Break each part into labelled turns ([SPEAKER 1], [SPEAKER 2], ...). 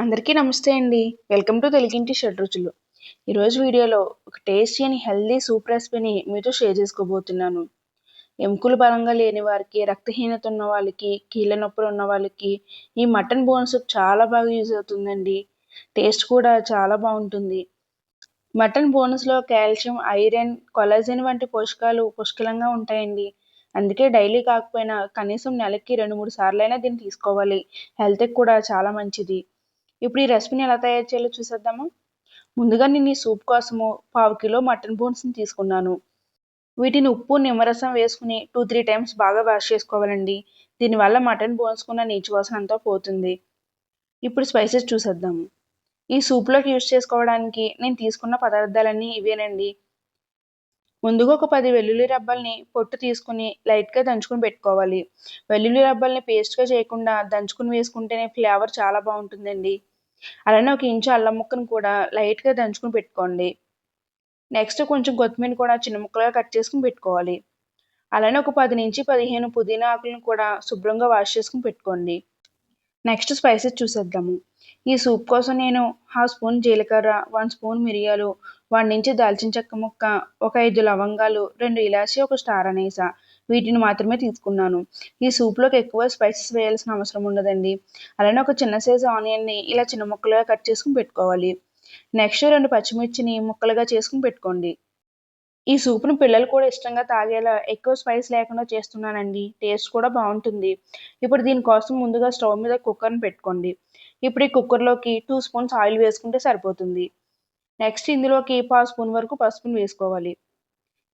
[SPEAKER 1] అందరికీ నమస్తే అండి. వెల్కమ్ టు తెలుగింటి షడ్ రుచులు. ఈరోజు వీడియోలో ఒక టేస్టీ అని హెల్దీ సూప్ రెసిపీని మీతో షేర్ చేసుకోబోతున్నాను. ఎముకలు బలంగా లేని వారికి రక్తహీనత ఉన్న వాళ్ళకి కీళ్ళ నొప్పులు ఉన్న వాళ్ళకి ఈ మటన్ బోన్స్ చాలా బాగా యూజ్ అవుతుందండి. టేస్ట్ కూడా చాలా బాగుంటుంది. మటన్ బోన్స్లో కాల్షియం ఐరన్ కొలాజిన్ వంటి పోషకాలు పుష్కలంగా ఉంటాయండి. అందుకే డైలీ కాకపోయినా కనీసం నెలకి రెండు మూడు సార్లైనా దీన్ని తీసుకోవాలి. హెల్త్కి కూడా చాలా మంచిది. ఇప్పుడు ఈ రెసిపీని ఎలా తయారు చేయాలో చూసేద్దాము. ముందుగా నేను ఈ సూప్ కోసము పావు కిలో మటన్ బోన్స్ని తీసుకున్నాను. వీటిని ఉప్పు నిమ్మరసం వేసుకుని టూ త్రీ టైమ్స్ బాగా వాష్ చేసుకోవాలండి. దీనివల్ల మటన్ బోన్స్కున్న నీచు వాసన అంతా పోతుంది. ఇప్పుడు స్పైసెస్ చూసేద్దాము. ఈ సూప్లోకి యూజ్ చేసుకోవడానికి నేను తీసుకున్న పదార్థాలన్నీ ఇవేనండి. ముందుగా ఒక పది వెల్లుల్లి రబ్బల్ని పొట్టు తీసుకుని లైట్గా దంచుకుని పెట్టుకోవాలి. వెల్లుల్లి రబ్బల్ని పేస్ట్గా చేయకుండా దంచుకుని వేసుకుంటేనే ఫ్లేవర్ చాలా బాగుంటుందండి. అలానే ఒక ఇంచు అల్లం ముక్కను కూడా లైట్గా దంచుకుని పెట్టుకోండి. నెక్స్ట్ కొంచెం కొత్తిమీర కూడా చిన్న ముక్కలుగా కట్ చేసుకుని పెట్టుకోవాలి. అలానే ఒక పది నుంచి పదిహేను పుదీనా ఆకులను కూడా శుభ్రంగా వాష్ చేసుకుని పెట్టుకోండి. నెక్స్ట్ స్పైసెస్ చూసేద్దాము. ఈ సూప్ కోసం నేను హాఫ్ స్పూన్ జీలకర్ర వన్ స్పూన్ మిరియాలు వన్ నుంచి దాల్చిన చెక్క ముక్క ఒక ఐదు లవంగాలు రెండు ఇలాచి ఒక స్టార్ అనేసా వీటిని మాత్రమే తీసుకున్నాను. ఈ సూప్లోకి ఎక్కువ స్పైసెస్ వేయాల్సిన అవసరం ఉండదండి. అలానే ఒక చిన్న సైజు ఆనియన్ని ఇలా చిన్న ముక్కలుగా కట్ చేసుకుని పెట్టుకోవాలి. నెక్స్ట్ రెండు పచ్చిమిర్చిని ముక్కలుగా చేసుకుని పెట్టుకోండి. ఈ సూప్ను పిల్లలు కూడా ఇష్టంగా తాగేలా ఎక్కువ స్పైస్ లేకుండా చేస్తున్నానండి. టేస్ట్ కూడా బాగుంటుంది. ఇప్పుడు దీనికోసం ముందుగా స్టవ్ మీద కుక్కర్ని పెట్టుకోండి. ఇప్పుడు ఈ కుక్కర్లోకి టూ స్పూన్స్ ఆయిల్ వేసుకుంటే సరిపోతుంది. నెక్స్ట్ ఇందులోకి పావు స్పూన్ వరకు పసుపుని వేసుకోవాలి.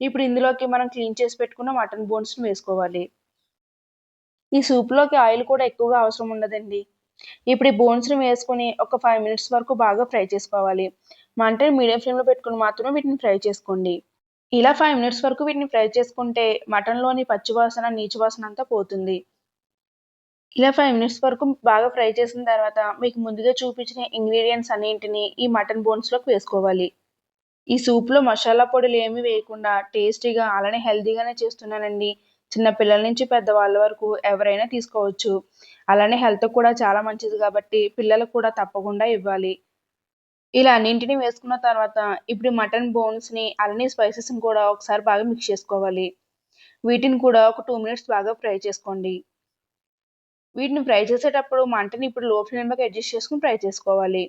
[SPEAKER 1] ఇప్పుడు ఇందులోకి మనం క్లీన్ చేసి పెట్టుకున్న మటన్ బోన్స్ని వేసుకోవాలి. ఈ సూప్లోకి ఆయిల్ కూడా ఎక్కువగా అవసరం ఉండదండి. ఇప్పుడు ఈ బోన్స్ని వేసుకొని ఒక ఫైవ్ మినిట్స్ వరకు బాగా ఫ్రై చేసుకోవాలి. మంటని మీడియం ఫ్లేమ్లో పెట్టుకుని మాత్రమే వీటిని ఫ్రై చేసుకోండి. ఇలా ఫైవ్ మినిట్స్ వరకు వీటిని ఫ్రై చేసుకుంటే మటన్లోని పచ్చివాసన నీచు వాసన అంతా పోతుంది. ఇలా ఫైవ్ మినిట్స్ వరకు బాగా ఫ్రై చేసిన తర్వాత మీకు ముందుగా చూపించిన ఇంగ్రీడియంట్స్ అన్నింటిని ఈ మటన్ బోన్స్లోకి వేసుకోవాలి. ఈ సూప్లో మసాలా పొడులు ఏమీ వేయకుండా టేస్టీగా అలానే హెల్తీగానే చేస్తున్నానండి. చిన్న పిల్లల నుంచి పెద్దవాళ్ళ వరకు ఎవరైనా తీసుకోవచ్చు. అలానే హెల్త్ కూడా చాలా మంచిది కాబట్టి పిల్లలకు కూడా తప్పకుండా ఇవ్వాలి. ఇలా అన్నింటినీ వేసుకున్న తర్వాత ఇప్పుడు మటన్ బోన్స్ని అలానే స్పైసెస్ని కూడా ఒకసారి బాగా మిక్స్ చేసుకోవాలి. వీటిని కూడా ఒక టూ మినిట్స్ బాగా ఫ్రై చేసుకోండి. వీటిని ఫ్రై చేసేటప్పుడు మంటని ఇప్పుడు లో ఫ్లేమ్లోకి అడ్జస్ట్ చేసుకుని ఫ్రై చేసుకోవాలి.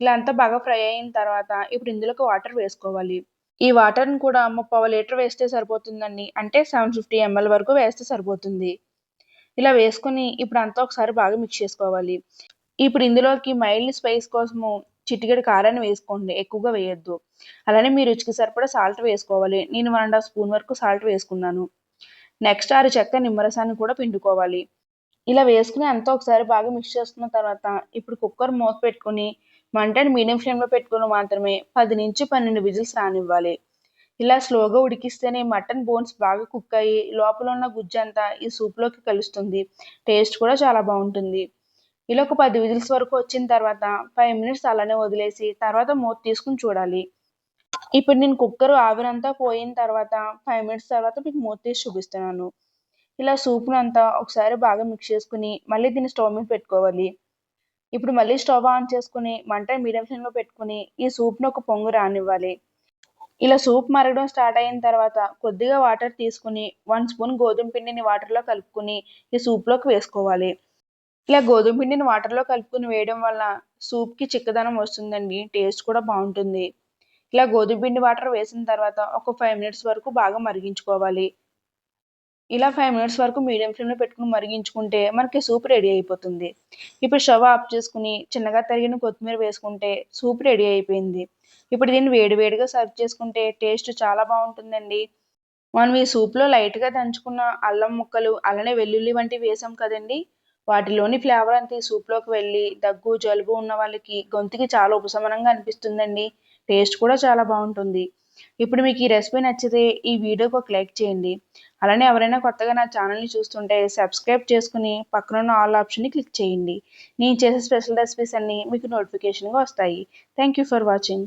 [SPEAKER 1] ఇలా అంతా బాగా ఫ్రై అయిన తర్వాత ఇప్పుడు ఇందులోకి వాటర్ వేసుకోవాలి. ఈ వాటర్ని కూడా ముప్పై లీటర్ వేస్తే సరిపోతుందండి. అంటే సెవెన్ ఫిఫ్టీ ఎంఎల్ వరకు వేస్తే సరిపోతుంది. ఇలా వేసుకుని ఇప్పుడు అంతా ఒకసారి బాగా మిక్స్ చేసుకోవాలి. ఇప్పుడు ఇందులోకి మైల్డ్ స్పైస్ కోసము చిటికెడు కారాన్ని వేసుకోండి. ఎక్కువగా వేయొద్దు. అలానే మీ రుచికి సరిపడా సాల్ట్ వేసుకోవాలి. నేను వన్ అండ్ హాఫ్ స్పూన్ వరకు సాల్ట్ వేసుకున్నాను. నెక్స్ట్ ఆరు చెక్క నిమ్మరసాన్ని కూడా పిండుకోవాలి. ఇలా వేసుకుని అంతా ఒకసారి బాగా మిక్స్ చేసుకున్న తర్వాత ఇప్పుడు కుక్కర్ మూత పెట్టుకుని మంటని మీడియం ఫ్లేమ్లో పెట్టుకుని మాత్రమే పది నుంచి పన్నెండు విజిల్స్ రానివ్వాలి. ఇలా స్లోగా ఉడికిస్తేనే మటన్ బోన్స్ బాగా కుక్ అయ్యి లోపల ఉన్న గుజ్జు అంతా ఈ సూప్లోకి కలుస్తుంది. టేస్ట్ కూడా చాలా బాగుంటుంది. ఇలా ఒక పది విజిల్స్ వరకు వచ్చిన తర్వాత ఫైవ్ మినిట్స్ అలానే వదిలేసి తర్వాత మూత తీసుకుని చూడాలి. ఇప్పుడు నేను కుక్కర్ ఆవిరంతా పోయిన తర్వాత ఫైవ్ మినిట్స్ తర్వాత మీకు మూత తీసి చూపిస్తున్నాను. ఇలా సూప్ను అంతా ఒకసారి బాగా మిక్స్ చేసుకుని మళ్ళీ దీన్ని స్టవ్ మీద పెట్టుకోవాలి. ఇప్పుడు మళ్ళీ స్టవ్ ఆన్ చేసుకుని మంట మీడియం ఫ్లేమ్లో పెట్టుకుని ఈ సూప్ను ఒక పొంగు రానివ్వాలి. ఇలా సూప్ మరగడం స్టార్ట్ అయిన తర్వాత కొద్దిగా వాటర్ తీసుకుని వన్ స్పూన్ గోధుమ పిండిని వాటర్లో కలుపుకుని ఈ సూప్లోకి వేసుకోవాలి. ఇలా గోధుమ పిండిని వాటర్లో కలుపుకుని వేయడం వల్ల సూప్కి చిక్కదనం వస్తుందండి టేస్ట్ కూడా బాగుంటుంది. ఇలా గోధుమ పిండి వాటర్ వేసిన తర్వాత ఒక ఫైవ్ మినిట్స్ వరకు బాగా మరిగించుకోవాలి. ఇలా ఫైవ్ మినిట్స్ వరకు మీడియం ఫ్లేమ్లో పెట్టుకుని మరిగించుకుంటే మనకి సూప్ రెడీ అయిపోతుంది. ఇప్పుడు స్టవ్ ఆఫ్ చేసుకుని చిన్నగా తరిగిన కొత్తిమీర వేసుకుంటే సూప్ రెడీ అయిపోయింది. ఇప్పుడు దీన్ని వేడివేడిగా సర్వ్ చేసుకుంటే టేస్ట్ చాలా బాగుంటుందండి. మనం ఈ సూప్లో లైట్గా దంచుకున్న అల్లం ముక్కలు అలానే వెల్లుల్లి వంటివి వేసాం కదండి. వాటిలోని ఫ్లేవర్ అంతా ఈ సూప్లోకి వెళ్ళి దగ్గు జలుబు ఉన్న వాళ్ళకి గొంతుకి చాలా ఉపశమనంగా అనిపిస్తుందండి. టేస్ట్ కూడా చాలా బాగుంటుంది. ఇప్పుడు మీకు ఈ రెసిపీ నచ్చితే ఈ వీడియోకి ఒక లైక్ చేయండి. అలానే ఎవరైనా కొత్తగా నా ఛానల్ని చూస్తుంటే సబ్స్క్రైబ్ చేసుకుని పక్కనున్న ఆల్ ఆప్షన్ని క్లిక్ చేయండి. నేను చేసే స్పెషల్ రెసిపీస్ అన్నీ మీకు నోటిఫికేషన్గా వస్తాయి. Thank you for watching.